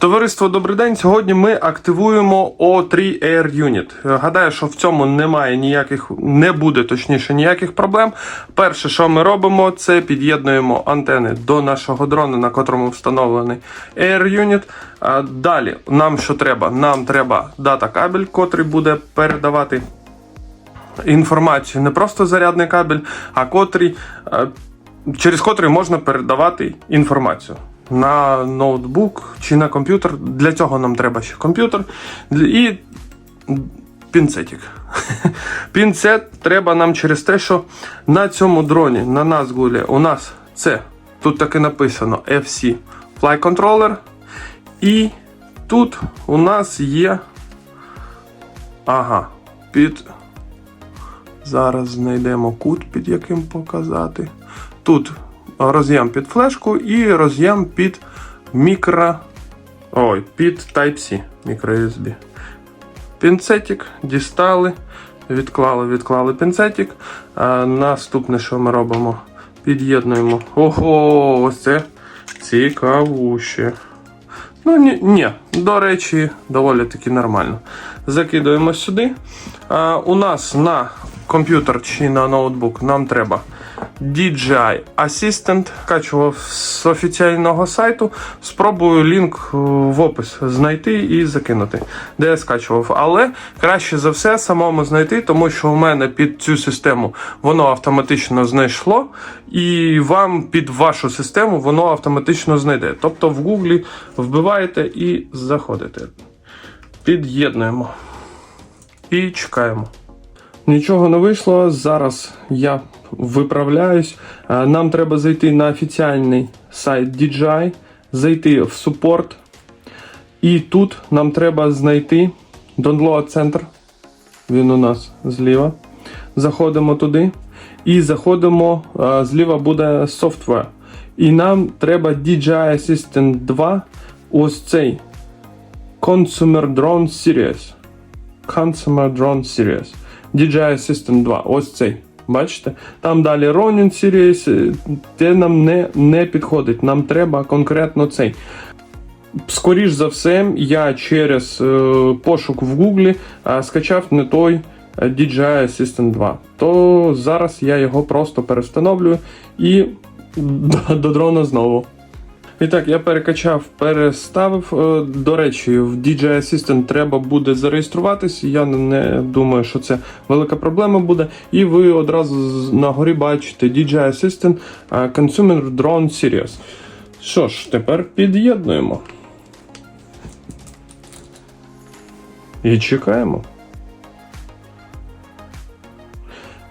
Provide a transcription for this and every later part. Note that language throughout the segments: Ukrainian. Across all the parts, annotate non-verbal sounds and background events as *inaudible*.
Товариство, добрий день. Сьогодні ми активуємо O3 Air Unit. Гадаю, що в цьому немає ніяких, не буде точніше ніяких проблем. Перше, що ми робимо, це під'єднуємо антени до нашого дрона, на котрому встановлений Air Unit. Далі нам що треба? Нам треба дата кабель, котрий буде передавати інформацію, не просто зарядний кабель, а котрий, е, через котрий можна передавати інформацію. На ноутбук чи на комп'ютер. Для цього нам треба ще комп'ютер і пінцетик. *laughs* Пінцет треба нам через те, що на цьому дроні, на Назгулі, у нас це тут таки написано FC Fly Controller. І тут у нас є. Ага, під Зараз знайдемо кут, під яким показати. Тут роз'єм під флешку і роз'єм під мікро. Ой, під Type-C, мікро-USB. Пінцетик дістали, відклали, відклали пінцетик. А наступне, що ми робимо? Під'єднуємо. Ого, ось це цікавуще. Ну, ні, ні, до речі, доволі таки нормально. Закидуємо сюди. А, у нас на комп'ютер чи на ноутбук нам треба DJI Assistant. Качував з офіційного сайту. Спробую лінк е, в опис знайти і закинути, де я скачував. Але краще за все самому знайти, тому що у мене під цю систему воно автоматично знайшло, і вам під вашу систему воно автоматично знайде. Тобто в Гуглі вбиваєте і заходите. Під'єднуємо. І чекаємо. Нічого не вийшло. Зараз я виправляюсь. Е, Нам треба зайти на офіційний сайт DJI, зайти в супорт. І тут нам треба знайти Download центр. Він у нас зліва. Заходимо туди. І заходимо, е, зліва буде software. І нам треба DJI Assistant 2. Ось цей Consumer Drone Series. Consumer Drone Series. DJI Assistant 2. Ось цей. Бачите? Там далі Ronin Series. е, Те нам не, не підходить. Нам треба конкретно цей. Скоріш за все, я через е, пошук в Гуглі е, скачав не той DJI Assistant 2. То зараз я його просто перестановлюю і *laughs* до дрона знову. І так, я перекачав, переставив. Е, До речі, в DJI Assistant треба буде зареєструватись. Я не думаю, що це велика проблема буде. І ви одразу на горі бачите DJI Assistant е, Consumer Drone Series. Що ж, тепер під'єднуємо. І чекаємо.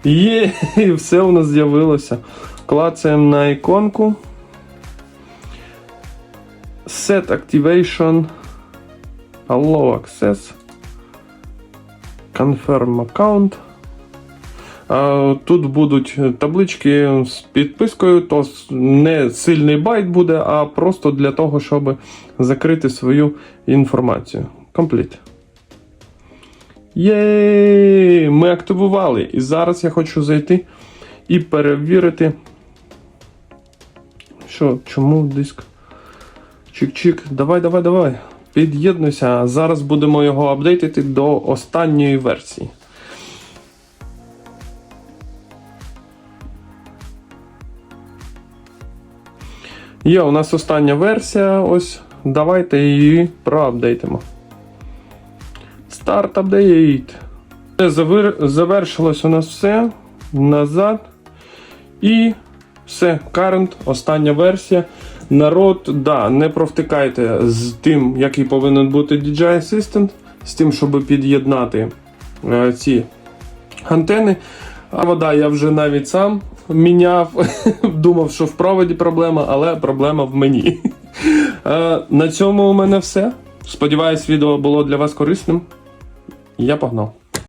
Є, *laughs* і все у нас з'явилося. Клацаємо на іконку. Set Activation. Allow Access. Confirm Account. Тут будуть таблички з підпискою, то не сильний байт буде, а просто для того, щоб закрити свою інформацію. Complete. Єй! Ми активували. І зараз я хочу зайти і перевірити. Що, чому диск? Чик-чик, давай, давай, давай. Під'єднуйся. Зараз будемо його апдейтити до останньої версії. Є, у нас остання версія. Ось. Давайте її проапдейтимо. Старт апдейт. Це Завершилось у нас все. Назад. І все, current, остання версія. Народ, да, не провтикайте з тим, який повинен бути DJI Assistant, з тим, щоб під'єднати е, ці антени. А вода я вже навіть сам міняв. *laughs* Думав, що в проводі проблема, але проблема в мені. Е, на цьому у мене все. Сподіваюсь, відео було для вас корисним. Я погнав.